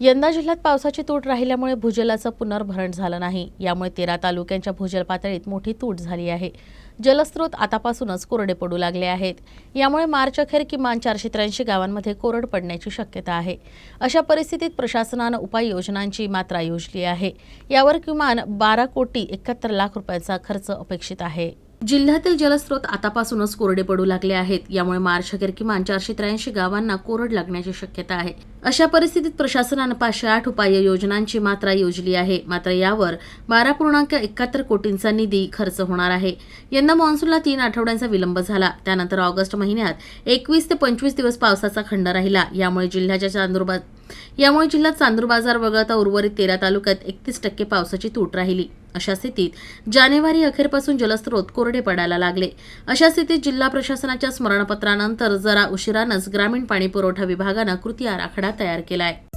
यंदा जिल्ह्यात पावसाची तूट राहिल्यामुळे भूजलाचं पुनर्भरण झालं नाही. यामुळे तेरा तालुक्यांच्या भूजल पातळीत मोठी तूट झाली आहे. जलस्रोत आतापासूनच कोरडे पडू लागले आहेत. यामुळे मार्च अखेर किमान चारशे त्र्याऐंशी गावांमध्ये कोरड पडण्याची शक्यता आहे. अशा परिस्थितीत प्रशासनानं उपाययोजनांची मात्रा योजली आहे. यावर किमान बारा कोटी एकाहत्तर लाख रुपयांचा खर्च अपेक्षित आहे. जिल्ह्यातील जलस्रोत आतापासूनच कोरडे पडू लागले आहेत. यामुळे मार्च अखेर किमान चारशे त्र्याऐंशी गावांना कोरड लागण्याची शक्यता आहे. अशा परिस्थितीत प्रशासनानं पाचशे आठ उपाययोजनांची मात्रा योजली आहे. मात्र यावर बारा पूर्णांक एकाहत्तर कोटींचा निधी खर्च होणार आहे. यंदा मान्सूनला तीन आठवड्यांचा विलंब झाला. त्यानंतर ऑगस्ट महिन्यात एकवीस ते पंचवीस दिवस पावसाचा खंड राहिला. यामुळे जिल्ह्याच्या चांदूरबा यामुळे जिल्ह्यात चांदूर बाजार वगळता उर्वरित तेरा तालुक्यात एकतीस टक्के पावसाची तूट राहिली. अशा स्थितीत जानेवारी अखेरपासून जलस्रोत कोरडे पडायला लागले. अशा स्थितीत जिल्हा प्रशासनाच्या स्मरणपत्रानंतर जरा उशिरानंच ग्रामीण पाणी पुरवठा विभागानं कृती आराखडा तयार केला आहे